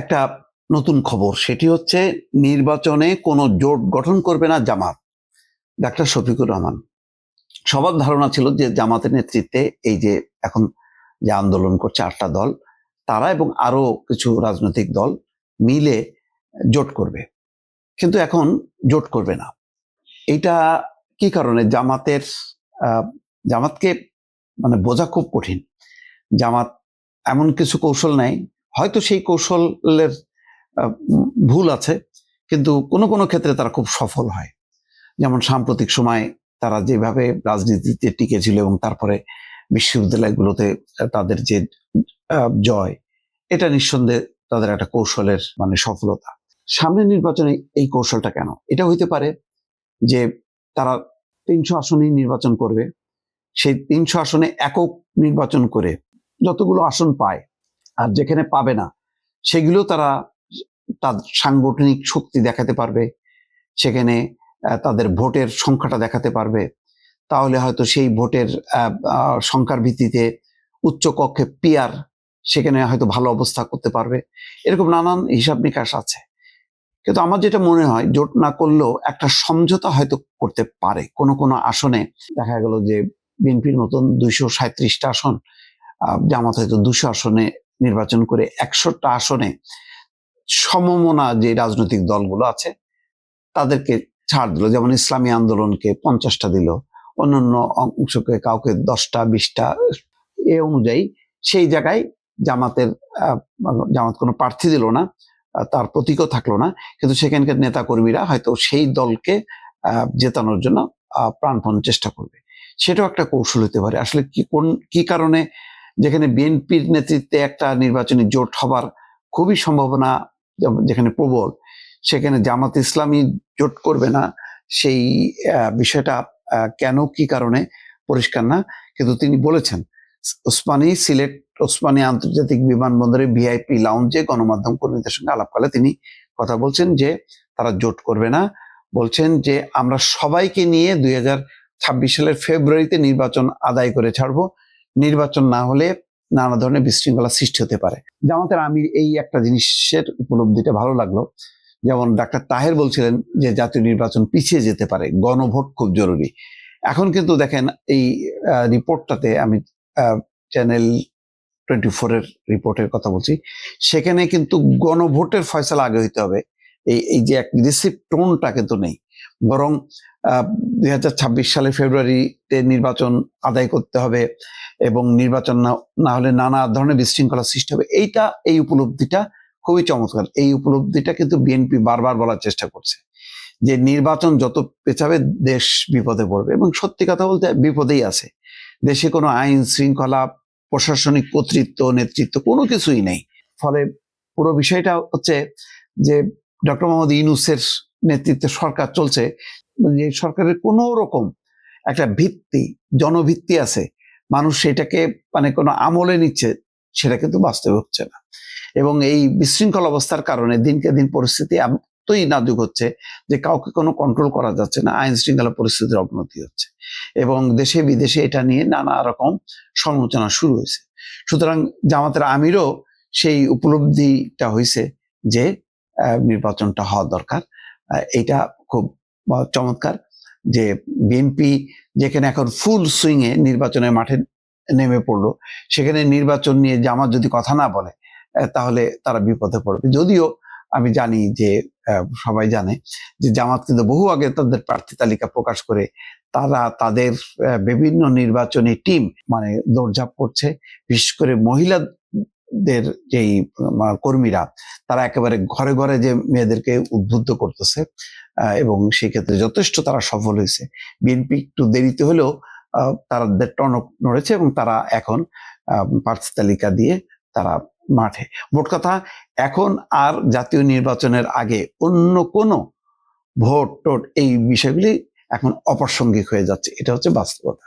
একটা নতুন খবর, সেটি হচ্ছে নির্বাচনে কোনো জোট গঠন করবে না জামাত। ডাক্তার শফিকুর রহমান, সবার ধারণা ছিল যে জামাতের নেতৃত্বে এই যে এখন যে আন্দোলন করছে আটটা দল, তারা এবং আরও কিছু রাজনৈতিক দল মিলে জোট করবে। কিন্তু এখন জোট করবে না। এটা কি কারণে? জামাতের জামাতকে মানে বোঝা খুব কঠিন। জামাত এমন কিছু কৌশল নেই হয়তো সেই কৌশলের ভুল আছে, কিন্তু কোনো কোনো ক্ষেত্রে তারা খুব সফল হয়। যেমন সাম্প্রতিক সময় তারা যেভাবে রাজনীতিতে টিকে ছিল এবং তারপরে বিশ্ববিদ্যালয়গুলোতে তাদের যে জয়, এটা নিঃসন্দেহে তাদের একটা কৌশলের মানে সফলতা। সামনের নির্বাচনে এই কৌশলটা কেন? এটা হইতে পারে যে তারা তিনশো আসনেই নির্বাচন করবে। সেই তিনশো আসনে একক নির্বাচন করে যতগুলো আসন পায় আর যেখানে পাবে না, সেগুলো তারা তার সাংগঠনিক শক্তি দেখাতে পারবে, সেখানে তাদের ভোটের সংখ্যাটা দেখাতে পারবে। তাহলে হয়তো সেই ভোটের সংখ্যার ভিত্তিতে উচ্চ কক্ষে পিয়ার সেখানে হয়তো ভালো অবস্থা করতে পারবে। এরকম নানান হিসাব নিকাশ আছে। কিন্তু আমার যেটা মনে হয়, জোট না করলেও একটা সমঝোতা হয়তো করতে পারে। কোনো কোনো আসনে দেখা গেল যে বিএনপির মতন দুইশো সাঁত্রিশটা আসন জামাত হয়তো দুশো আসনে নির্বাচন করে একশোটা আসনে সমমনা যে রাজনৈতিক দলগুলো আছে, তাদেরকে ছাড় দিল। যেমন ইসলামী আন্দোলনকে পঞ্চাশটা দিল, অন্যান্য অংশকে কাউকে দশটা, বিশটা, এ অনুযায়ী সেই জায়গায় জামাতের জামাত কোনো প্রার্থী দিল না তার প্রতীকও থাকল না। কিন্তু সেখানকার নেতা কর্মীরা হয়তো সেই দলকে জেতানোর জন্য প্রাণপণ চেষ্টা করবে। সেটাও একটা কৌশল হতে পারে। আসলে কি কোন, কি কারণে যেখানে বিএনপির নেতৃত্বে একটা নির্বাচনী জোট হবার খুবই সম্ভাবনা যেখানে প্রবল, সেখানে জামাত ইসলামী জোট করবে না, সেই বিষয়টা কেন, কি কারণে পরিষ্কার না, কিন্তু তিনি বলেছেন, ওসমানী সিলেট, ওসমানী আন্তর্জাতিক বিমানবন্দরে ভিআইপি লাউঞ্জে গণমাধ্যম কর্মীদের সঙ্গে আলাপকালে তিনি কথা বলছেন যে তারা জোট করবে না, বলছেন যে আমরা সবাইকে নিয়ে দুই সালের ফেব্রুয়ারিতে নির্বাচন আদায় করে ছাড়বো নির্বাচন না হলে নানা ধরনের বিশৃঙ্খলা সৃষ্টি হতে পারে। জামাতের আমির এই একটা জিনিসের উপলব্ধিটা ভালো লাগল। যেমন ডাক্তার তাহের বলছিলেন যে জাতীয় নির্বাচন পিছিয়ে যেতে পারে, গণভোট খুব জরুরি। এখন কিন্তু দেখেন এই রিপোর্টটাতে আমি চ্যানেল টোয়েন্টি ফোরের রিপোর্টের কথা বলছি, সেখানে কিন্তু গণভোটের ফয়সলা আগে হইতে হবে। এই এই যে অ্যাগ্রেসিভ টোনটা কিন্তু নেই। বরং দুই হাজার ছাব্বিশ সালে ফেব্রুয়ারিতে নির্বাচন আদায় করতে হবে এবং নির্বাচন না হলে নানা ধরনের বিশৃঙ্খলা সৃষ্টি হবে। এইটা, এই উপলব্ধিটা খুবই চমৎকার। এই উপলব্ধিটা কিন্তু বিএনপি বারবার বলার চেষ্টা করছে যে নির্বাচন যত পেছাবে, দেশ বিপদে পড়বে এবং সত্যি কথা বলতে বিপদেই আছে। দেশে কোনো আইন শৃঙ্খলা, প্রশাসনিক কর্তৃত্ব, নেতৃত্ব কোনো কিছুই নেই। ফলে পুরো বিষয়টা হচ্ছে যে ডক্টর মোহাম্মদ ইউনুসের নেতৃত্বে সরকার চলছে যে সরকারের কোনো রকম একটা ভিত্তি, জনভিত্তি আছে, মানুষ সেটাকে মানে কোনো আমলে নিচ্ছে, সেটা কিন্তু বাস্তবে হচ্ছে না। এবং এই বিশৃঙ্খল অবস্থার কারণে দিনকে দিন পরিস্থিতি এতই নাজুক হচ্ছে যে কাউকে কোনো কন্ট্রোল করা যাচ্ছে না, আইন শৃঙ্খলা পরিস্থিতির অবনতি হচ্ছে। এবং দেশে বিদেশে এটা নিয়ে নানা রকম সমালোচনা শুরু হয়েছে। সুতরাং জামাতের আমিরও সেই উপলব্ধিটা হয়েছে যে নির্বাচনটা হওয়া দরকার। এইটা খুব চমৎকার যে বিএনপি যেখানে এখন ফুল সুইংয়ে নির্বাচনের মাঠে নেমে পড়ল, সেখানে নির্বাচন নিয়ে জামাত যদি কথা না বলে তাহলে তারা বিপদে পড়বে। যদিও আমি জানি যে সবাই জানে যে জামাত কিন্তু বহু আগে তাদের প্রার্থী তালিকা প্রকাশ করে তারা তাদের বিভিন্ন নির্বাচনী টিম মানে দৌড়ঝাঁপ করছে, বিশেষ করে মহিলাদের যেই কর্মীরা, তারা একেবারে ঘরে ঘরে যে মেয়েদেরকে উদ্বুদ্ধ করতেছে এবং সেই ক্ষেত্রে যথেষ্ট তারা সফল হয়েছে। বিএনপি একটু দেরিতে হলেও তারা টনক নড়েছে এবং তারা এখন প্রার্থী তালিকা দিয়ে তারা মাঠে। মোট কথা, এখন আর জাতীয় নির্বাচনের আগে অন্য কোনো ভোট টোট এই বিষয়গুলি এখন অপ্রাসঙ্গিক হয়ে যাচ্ছে। এটা হচ্ছে বাস্তবতা।